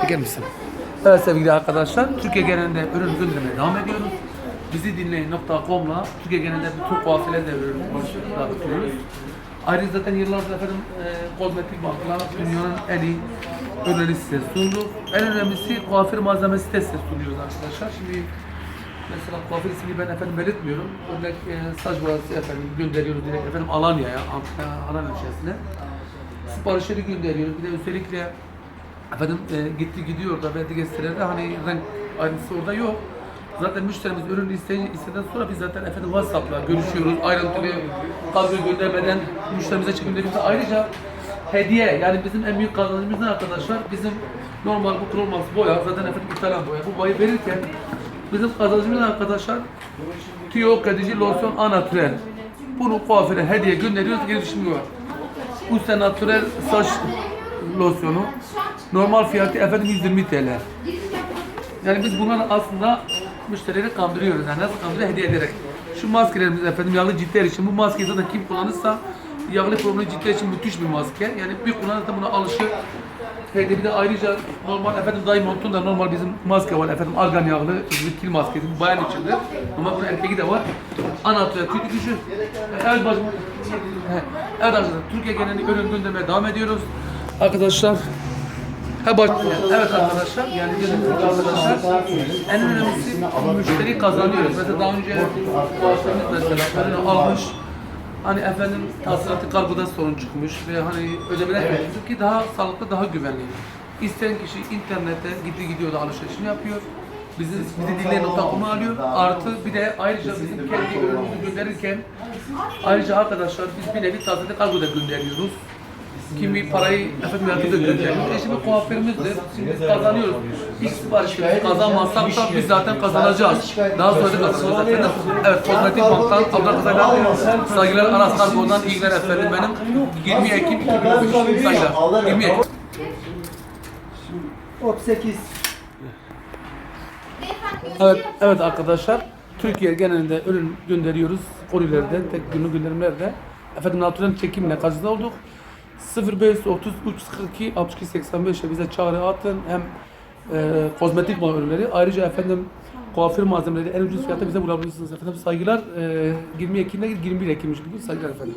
Çeker misin? Evet sevgili arkadaşlar, Türkiye genelinde ürün gündemine devam ediyoruz. Bizi dinleyin.com'la Türkiye genelinde bütün kuaförlerle ürün dağıtıyoruz. Ayrıca zaten yıllardır efendim e, kozmetik banklar dünyanın en iyi ürünleri size sundu. En önemlisi kuaför malzemesi de size sunuyoruz arkadaşlar. Şimdi mesela kuaför ismini ben efendim belirtmiyorum. Örnek e, saç boyası efendim gönderiyoruz direkt efendim Alanya'ya, Antalya, Alanya ilçesine. Siparişleri gönderiyoruz. Bir de özellikle Efendim e, gitti gidiyor da verdiği gösterilerde hani renk aynısı orada yok. Zaten müşterimiz ürünü isteyince isteden sonra biz zaten efendim WhatsApp'la görüşüyoruz. Ayrıntılı kadro göndermeden müşterimize çekimlerimize ayrıca hediye yani bizim en büyük kazancımız arkadaşlar? Bizim normal bu krolmaz boya zaten efendim İtalyan boya. Bu boyayı verirken bizim kazancımız arkadaşlar? Tüyo kadici losyon anatürel. Bunu kuaföre hediye gönderiyoruz. Geri düşmüyor. Bu natürel saç losyonu normal fiyatı efendim 120 TL. Yani biz bunları aslında müşterileri kandırıyoruz. Yani nasıl kandırıyor? Hediye ederek. Şu maskelerimiz efendim yağlı ciltler için. Bu maskeyi zaten kim kullanırsa yağlı problemi ciltler için müthiş bir maske. Yani bir kullanır da buna alışır. Ve bir de ayrıca normal efendim Diamond'un da normal bizim maske var efendim argan yağlı kil maskesi bayan içindir. Ama bunun erkeği de var. Anatoya kötü gücü. Evet bacım. Evet arkadaşlar Türkiye genelinde ürün gündemeye devam ediyoruz. Arkadaşlar Ha bak, evet arkadaşlar, yani arkadaşlar en önemlisi müşteri kazanıyoruz. Mesela daha önce kuaförümüz mesela ürünü almış, hani efendim tahsilatı kargoda sorun çıkmış ve hani ödemeler yapıyoruz ki daha sağlıklı, daha güvenli. İsteyen kişi internette gitti gidiyor da alışverişini yapıyor. Bizi, bizi dinleyen.com'u alıyor. Artı bir de ayrıca bizim kendi ürünümüzü gönderirken ayrıca arkadaşlar biz bir nevi tahsilatı kargoda gönderiyoruz. Kimi parayı efendim yardım gönderiyoruz. E şimdi kuaförümüzdür. Şimdi biz kazanıyoruz. İlk siparişimizi kazanmazsak da biz zaten kazanacağız. Daha sonra da kazanacağız efendim. Evet, Kozmetik Bank'tan Abdullah Kazay'dan saygılar Aras Kargo'dan iyi günler efendim benim. 20 Ekim 2013 saygılar. 20 Ekim. 38. Evet, evet arkadaşlar. Türkiye genelinde ürün gönderiyoruz. Kolilerden, tek günlük gönderimlerde. Efendim natürel çekimle karşınızda olduk. 0530 342 62 85'e bize çağrı atın. Hem e, kozmetik ürünleri. Ayrıca efendim kuaför malzemeleri en ucuz fiyata bize bulabilirsiniz efendim. Saygılar. E, 20 Ekim'de 21 Ekim'miş bugün. Saygılar efendim.